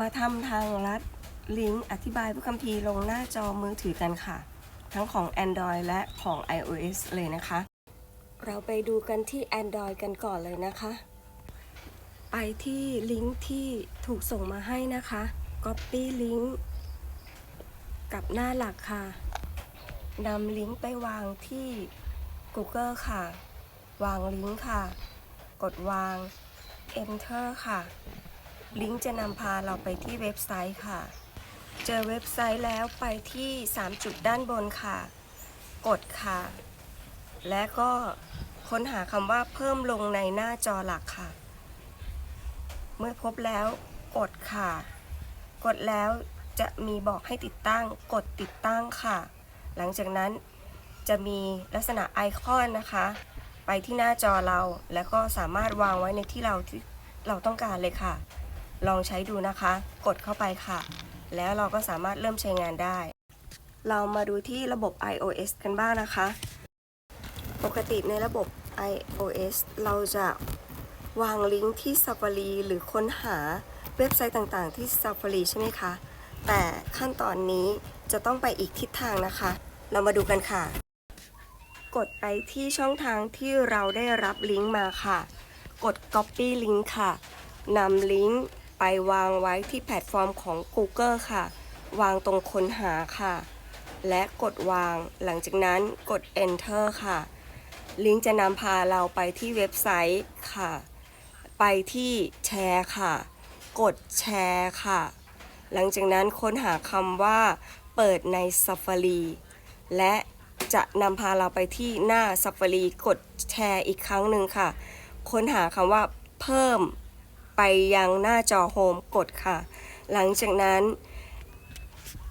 มาทำทางลัดลิงก์อธิบายผู้คัมภีร์ลงหน้าจอมือถือกันค่ะ ทั้งของ Android และของ iOS เลยนะคะ เราไปดูกันที่ Android กันก่อนเลยนะคะ ไปที่ลิงก์ที่ถูกส่งมาให้นะคะ Copy ลิงก์กับหน้าหลักค่ะนำลิงก์ไปวางที่ Google ค่ะ วางลิงก์ค่ะ กดวาง Enter ค่ะ ลิงก์จะนำพาเราไปที่เว็บไซต์ค่ะ เจอเว็บไซต์แล้วไปที่ 3 จุดด้านบนค่ะ กดค่ะ และก็ค้นหาคำว่าเพิ่มลงในหน้าจอหลักค่ะ เมื่อพบแล้วกดค่ะ กดแล้วจะมีบอกให้ติดตั้ง กดติดตั้งค่ะ หลังจากนั้นจะมีลักษณะไอคอนนะคะ ไปที่หน้าจอเราแล้วก็สามารถวางไว้ในที่เราที่เราต้องการเลยค่ะ ลองใช้ดูนะคะ กดเข้าไปค่ะ แล้วเราก็สามารถเริ่มใช้งานได้ เรามาดูที่ระบบ iOS กันบ้างนะคะ ปกติในระบบ iOS เราจะวางลิงก์ที่ Safari หรือค้นหาเว็บไซต์ต่างๆ ที่ Safari ใช่ไหมคะ แต่ขั้นตอนนี้จะต้องไปอีกทิศทางนะคะ เรามาดูกันค่ะ กดไปที่ช่องทางที่เราได้รับลิงก์มาค่ะ กด Copy ลิงก์ค่ะนำลิงก์ ไปวางไว้ที่แพลตฟอร์มของ Google ค่ะ วางตรงค้นหาค่ะ และกดวาง หลังจากนั้นกด Enter ค่ะ ลิงก์จะนำพาเราไปที่เว็บไซต์ค่ะ ไปที่แชร์ค่ะ กดแชร์ค่ะ หลังจากนั้นค้นหาคำว่า เปิดใน Safari และจะนำพาเราไปที่หน้า Safari กดแชร์อีกครั้งหนึ่งค่ะ ค้นหาคำว่าเพิ่ม ไปยังหน้าจอโฮมกดค่ะ หลังจากนั้น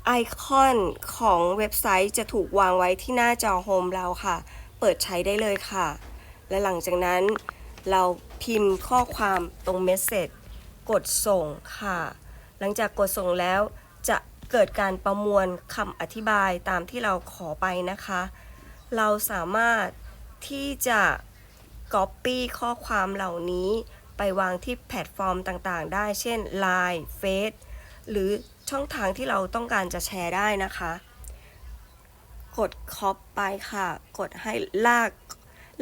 ไอคอนของเว็บไซต์จะถูกวางไว้ที่หน้าจอโฮมเราค่ะ เปิดใช้ได้เลยค่ะ และหลังจากนั้นเราพิมพ์ข้อความตรงเมสเซจกดส่งค่ะ หลังจากกดส่งแล้วจะเกิดการประมวลคำอธิบายตามที่เราขอไปนะคะ เราสามารถที่จะ Copy ข้อความเหล่านี้ ไปวางที่แพลตฟอร์มต่างๆ ได้ เช่น Line Face หรือช่องทางที่เราต้องการจะแชร์ได้นะคะ กดคอปไปค่ะ กดให้ลาก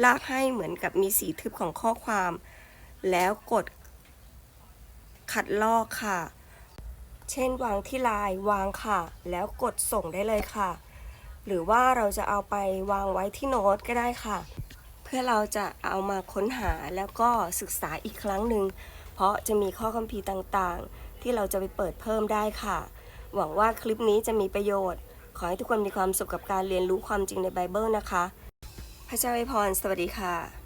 ลากให้เหมือนกับมีสีทึบของข้อความ แล้วกดคัดลอกค่ะ เช่นวางที่ไลน์วางค่ะ แล้วกดส่งได้เลยค่ะ หรือว่าเราจะเอาไปวางไว้ที่โน้ตก็ได้ค่ะ เพื่อเราจะเอามาค้นหาแล้วก็ศึกษาอีกครั้งหนึ่ง เพราะจะมีข้อคัมภีร์ต่างๆ ที่เราจะไปเปิดเพิ่มได้ค่ะ หวังว่าคลิปนี้จะมีประโยชน์ ขอให้ทุกคนมีความสุขกับการเรียนรู้ความจริงในไบเบิลนะคะ พระเจ้าอวยพร สวัสดีค่ะ